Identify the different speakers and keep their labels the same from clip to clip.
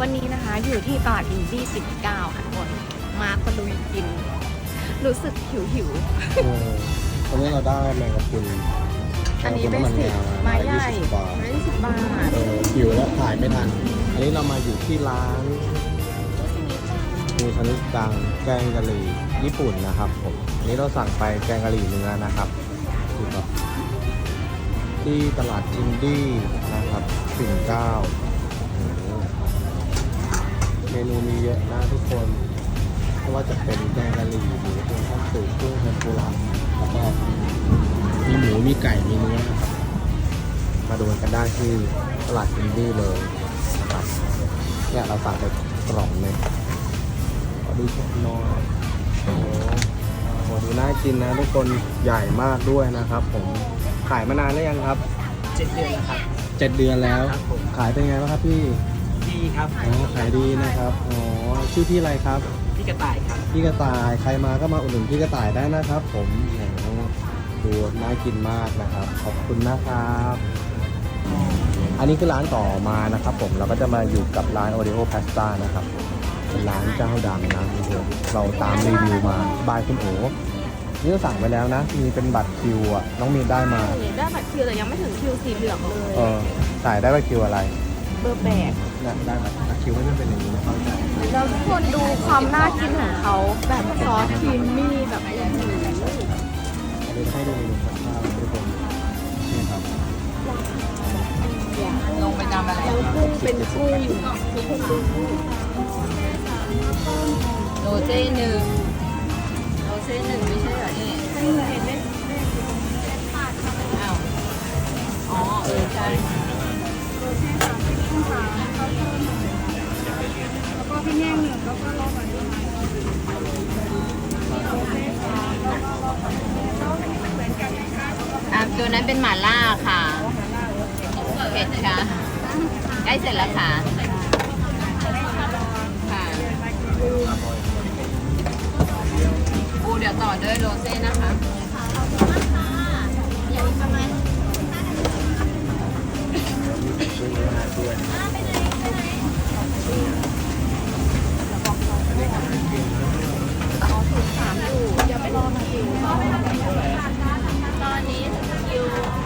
Speaker 1: วันนี้นะคะอยู่ที่ตลาดอินดี้19ค่ะทุกคนมาตะลุยกิน รู้สึกหิวหิว
Speaker 2: เออตอนนี้เราได้แมงกะพรุน
Speaker 1: ๆอันนี้เป็น
Speaker 2: แมงกะพรุ
Speaker 1: สิบำ
Speaker 2: มันงา
Speaker 1: ไม้ใหญ่
Speaker 2: ยี่สิบบาท
Speaker 1: ไม้ยี่สิบบาท
Speaker 2: เออหิวแล้วถ่ายไม่ทัน อันนี้เรามาอยู่ที่ร้านมีชนิดดังแกงกะหรี่ญี่ปุ่นนะครับผมอันนี้เราสั่งไปแกงกะหรี่เนื้อนะครับอยู่กับที่ตลาดอินดี้นะครับปิ่นเกล้าโอ้โห เมนูมีเยอะนะทุกคนไม่ว่าจะเป็นแกงกะหรี่หรือเป็นข้าวสูตรกุ้งเทมปุระแล้วก็มีหมูมีไก่มีเนื้อนะครับมาดูกันได้ที่ตลาดอินดี้เลยนะครับเนี่ยเราสั่งไปกล่องหนึงขอดูชุดนอนโอ้โหโหดูน่ากินนะทุกคนใหญ่มากด้วยนะครับ ผมขายมานานแล้วยังครับ
Speaker 3: เจ็ดเดือนแล้วครับ
Speaker 2: เจ็ดเดือนแล้ว
Speaker 3: ครับผม
Speaker 2: ขายเป็นไงบ้างครับพี่
Speaker 3: ดีครับ
Speaker 2: อ๋อขายดีนะครับอ๋อชื่อพี่อะไรครับ
Speaker 3: พี่กระต่ายครับ
Speaker 2: พี่กระต่ายใครมาก็มาอุดหนุนพี่กระต่ายได้นะครับ ผมโอ้โหดูน่ากินมากนะครับ ขอบคุณนะครับ อันนี้คือร้านต่อมานะครับ ผมเราก็จะมาอยู่กับร้าน Oreo Pasta นะครับเป็นร้านเจ้าดังนะทุกคนเราตามรีวิวมาบายคุณโอนี่เราสั่งไปแล้วนะ มีเป็นบัตรคิวอะน้องมีนได้มา
Speaker 1: ได้บัตรคิวแต่ยังไม่ถึงคิวสีเหลืองเลย
Speaker 2: เออจ่ายได้บัตรคิวอะไร
Speaker 1: เบอร์แปด
Speaker 2: เนี่ยได้บัตรคิวไม่ได้เป็นอย่างนี้นะเข้าใจ
Speaker 1: แล้วทุกคนดูความน่ากินของเขาแบบซอสครีมมี่แบบอื้อหือ
Speaker 2: เดี๋ยวให้ดูเมนูข้าวทุกคนนี่ครับ
Speaker 3: ลงไปทำอะไร
Speaker 1: แล้วกุ้งเป็นกุ้งทุกคนดู
Speaker 3: โรเซ่หนึ่ง ตัวนั้นเป็นหม่าล่าค่ะเผ็ดค่ะใกล้เสร็จแล้วค่ะค่ะปูเดี๋ยวต่อด้วยโรเซ่นะคะ
Speaker 1: ถามอยู่อย่าไปรอมาคิวตอนนี้ คิ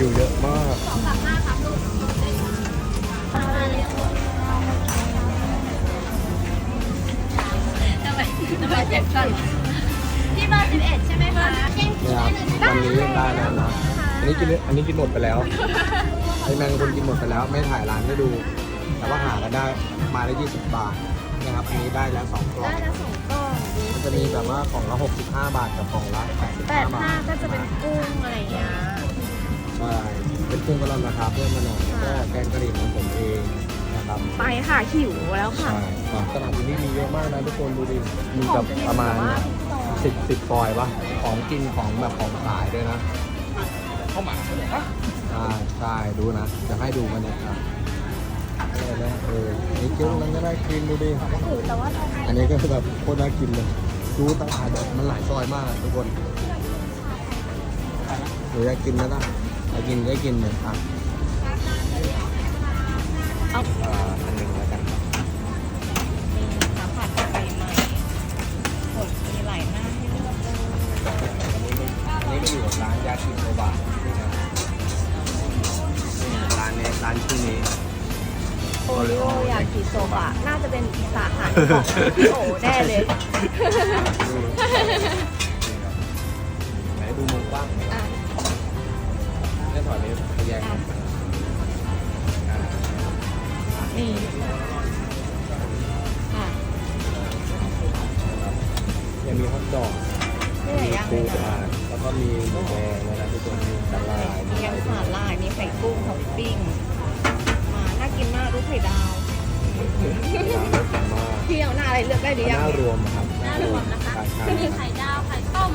Speaker 1: คิว
Speaker 2: เยอะมากทำ
Speaker 3: ไมทำไมเจ็บก่อน
Speaker 1: ที่เบอร์สิบเอ็ดใช่ไหมคะ
Speaker 2: เนี่ยวันนี้เล่นได้แล้วนะอันนี้กินอันนี้กินหมดไปแล้วไอ้แมงกะพรุนกินหมดไปแล้ว ไม่ถ่ายร้านให้ดู แต่ว่าหากันได้มาละ20 บาทนะครับอันนี้ได้แล้วสองกล่อง
Speaker 1: ได้ละสองกล่อง
Speaker 2: มันจะมีแบบว่ากล่องละ65 บาทกับกล่องละ
Speaker 1: แปด
Speaker 2: 85บา
Speaker 1: ห้า
Speaker 2: ท
Speaker 1: ก็จะเป็นกุ้งอะไรอย่างเงี้ย
Speaker 2: ใช่เป็นกุ้งกระลอนราคาเพิ่มมาหน่อยแล้วก็แกงกะหรี่ของผมเองนะครับ
Speaker 1: ไปค่ะหิวแล้วค่ะ
Speaker 2: ใช่ครับตลาดที่นี่มีเยอะมากนะทุกคนดูดิมีแบบประมาณสิบสิบฟอยล์ปะของกินของแบบของขายด้วยนะเข้ามาใช่ใช่ดูนะจะให้ดูกันนะครับเออนะเออนี่เจ้านั้นก็ได้กินดูดิ
Speaker 1: แต่ว่า
Speaker 2: อันนี้ก็คือแบบโคตรน่ากินเลยดูตลาดแบบมันหลายซอยมากอะทุกคนหนูอยากกินนะล่ะอย ได้กินได้กินเลยอะ
Speaker 1: เอา
Speaker 2: อ่าอันหนึ่งแล้วกัน
Speaker 1: น้ำผัดใบม้ผลมีหลาหน้าให้เลือกเลยอัน
Speaker 2: นี้อยู่กับร้านยากิโซบะร้านนี้ร้านชื่อนี้
Speaker 1: โอริโอยากิโซบะน่าจะเป็นสาขาของพี่โแน่เลย
Speaker 2: ไหนดูมุมกว้างไหม อะ ย
Speaker 1: อะ
Speaker 2: เนี่ยถอยไปทะแยงอ่า
Speaker 1: นี่ค่ะ
Speaker 2: ยังมีฮอทดอก
Speaker 1: นี่หลายอย่างเล
Speaker 2: ปู
Speaker 1: ยนะ
Speaker 2: อ่าแล้วก็มีหมูแดงนะทุกคนมีสลาย
Speaker 1: มียำสาหร่ายมีไข่กุ้งท็อปปิ้งมาน่ากินมากรูปไข่ดาว
Speaker 2: ร้านรสมาก
Speaker 1: พี่เอาหน้าอะไรเลือกได้หรือ
Speaker 2: ห
Speaker 1: ยัง
Speaker 2: น้ารวมครับ
Speaker 1: หน้ารวมนะคะ มีไข่ดาวไข่ต้ม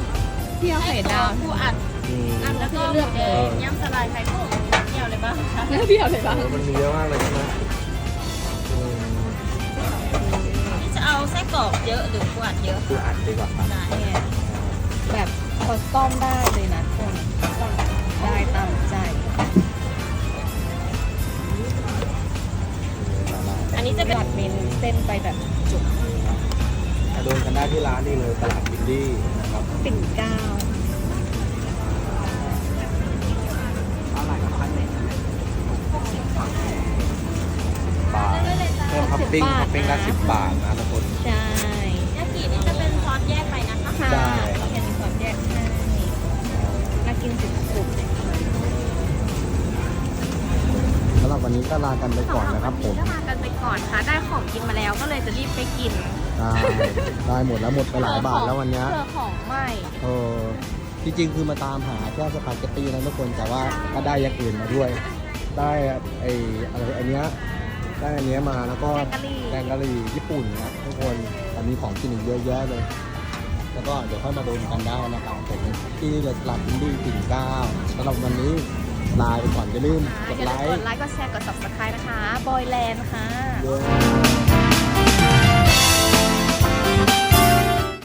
Speaker 1: พี่เอาไข่ดาวผู้อัด
Speaker 2: อืม
Speaker 1: อันแล้วก็เลือกเลย
Speaker 2: อ
Speaker 1: ยำสลายไข่กุ้งเดี่ยวเลยป่ะคะเดี่ยวเลยป่ะ
Speaker 2: โอ้มันมีเยอะมากเลยใช่ไหมอืม
Speaker 1: นี่จะเอาไส้กรอกเยอะหรือผู้อัดเยอะ
Speaker 2: คืออัดดีกว่าครับ
Speaker 1: ได้แบบคอสตอมได้เลยนะคนได้ตามใจ อันนี้จะเป็นผัดเมนูเส้นไปแบบจุก
Speaker 2: มาโดนกันได้ที่ร้านนี่เลยตลาดอินดี้นะครับ
Speaker 1: ปิ่นเกล้า
Speaker 2: ปปิ้งท็อปปิ้งละสิบบาทนะทุกคน
Speaker 1: ใช่ ยากินี่จะเป็นซอสแยกไปนะคะค่ะ
Speaker 2: ได้ครับ
Speaker 1: แค่นี้ซอสแยกให้น่ากินสุดๆเลย
Speaker 2: สำหรับวันนี้ก็ลากันไปก่อนนะครับผม
Speaker 1: ก็มากันไปก่อนค่ะ ได้ของกินมาแล้วก็เลยจะรีบไปกิน
Speaker 2: ได้ได้หมดแล้วหมดไปหลายบาทแล้ววันเนี้ย
Speaker 1: เพื่อของใหม่
Speaker 2: เออจริงๆคือมาตามหาแค่สปาเกตตี้นะทุกคนแต่ว่าก็ได้อย่างอื่นมาด้วย ได้ไออะไรอันเนี้ย ได้อันเนี้ยมาแล้วก็
Speaker 1: แกงกะหรี่
Speaker 2: แกงกะหรี่ญี่ปุ่นนะทุกคนตอนนี้ของกินอีกเยอะแยะเลย แล้วก็เดี๋ยวค่อยมาดูกันได้นะครับผมที่เดอะสลับอินดี้ปิ่นเกล้าสำหรับวันนี้ลาไปก่อนอย่าลืมกด
Speaker 1: อย่า
Speaker 2: ไล
Speaker 1: ลืมก
Speaker 2: ค์
Speaker 1: ดไลค์กดแชร์กด subscribe นะคะบอยแลนด์ค่ะ
Speaker 2: ด้วย